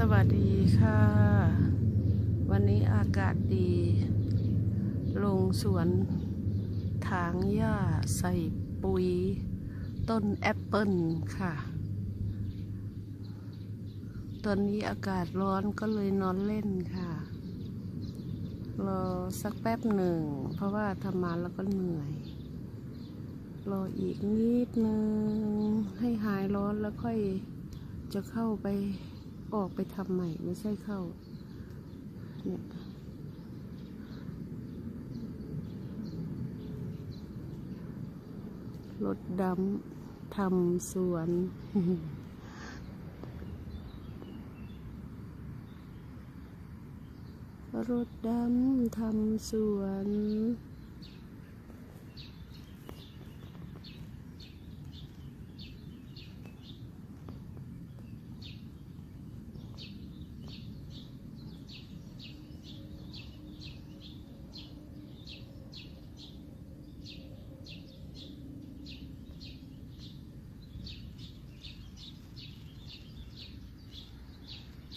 สวัสดีค่ะ วันนี้อากาศดี ลงสวน ถางหญ้าใส่ปุ๋ย ต้นแอปเปิลค่ะ ตอนนี้อากาศร้อนก็เลยนอนเล่นค่ะ รอสักแป๊บหนึ่ง เพราะว่าทำมาแล้วก็เหนื่อย รออีกนิดนึง ให้หายร้อนแล้วค่อยจะเข้าไป ออกไปทำใหม่ไม่ใช่เข้า เนี่ยรถดำทำสวน รถดำทำสวน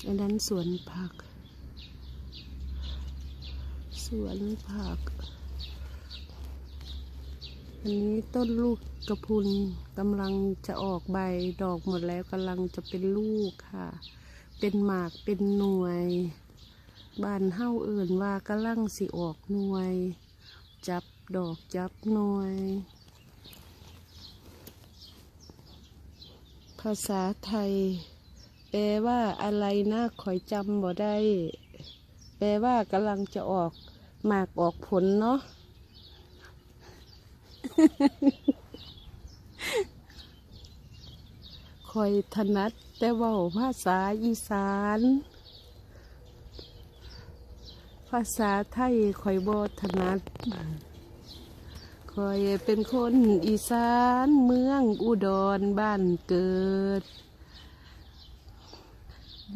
อันนั้นสวนผัก สวนผัก อันนี้ต้นลูกกระพุนกำลังจะออกใบดอกหมดแล้วกำลังจะเป็นลูกค่ะ เป็นหมากเป็นหน่วยบานเฮ้าเอื่นว่ากำลังสิออกหน่วย จับดอกจับหน่วย ภาษาไทย แปลว่าอะไรนะคอยจำบ่ได้ แปลว่ากำลังจะออกหมากออกผลเนาะคอยถนัดแต่ว่าภาษาอีสาน ภาษาไทยคอยบ่ถนัดคอยเป็นคนอีสานเมืองอุดรบ้านเกิด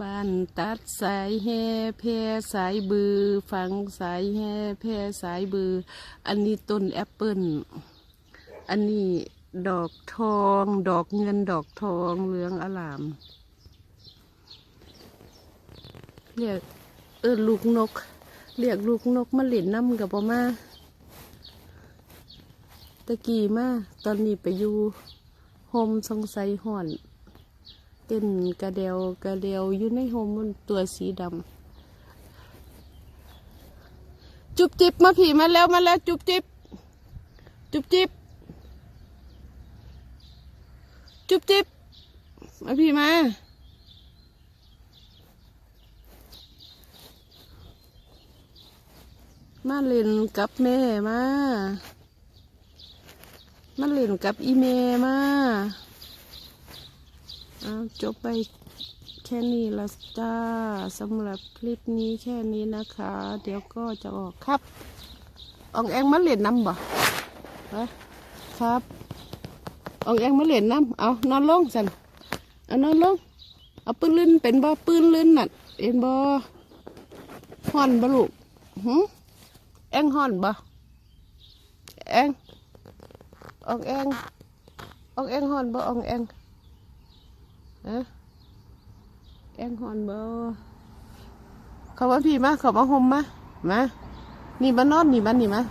บ้านตัดสายแห่แพร่สายบือ ฝังสายแห่แพร่สายบือ อันนี้ต้นแอปเปิลอันนี้ดอกทอง ดอกเงินดอกทองเหลืองอลามเรียกเออลูกนก เรียกลูกนกมาเล่นน้ำกับปอมาตะกี้มาตอนนี้ไปอยู่โฮมสงสัยห่อน ต้นกระเดวกระเดวอยู่ในโฮมมันตัวสีดำจุบจิบมาผีมาแล้วมาแล้ว จุบจิบจุบจิบจุบจิบมาผีมามาเล่นกับแม่มามาเล่นกับอีเมมา เอาจบไปแค่นี้ละจ้าสำหรับคลิปนี้แค่นี้นะคะ เดี๋ยวก็จะออกครับอองแองมาเล่นน้ำบ่ครับอองแองมาเล่นน้ำเอานอนลงสันเอานอนลงเอาปืนลื่นเป็นบ่ปืนลื่นน่ะเอ็นบ่ห่อนบ่ลูกหืมแองห่อนบ่แองอองแองอองแองห่อนบ่อองแอง ฮะแองห่อนบ่เขาว่าพี่มาเขามาห่มมามานี่มานอนนี่มานี่มา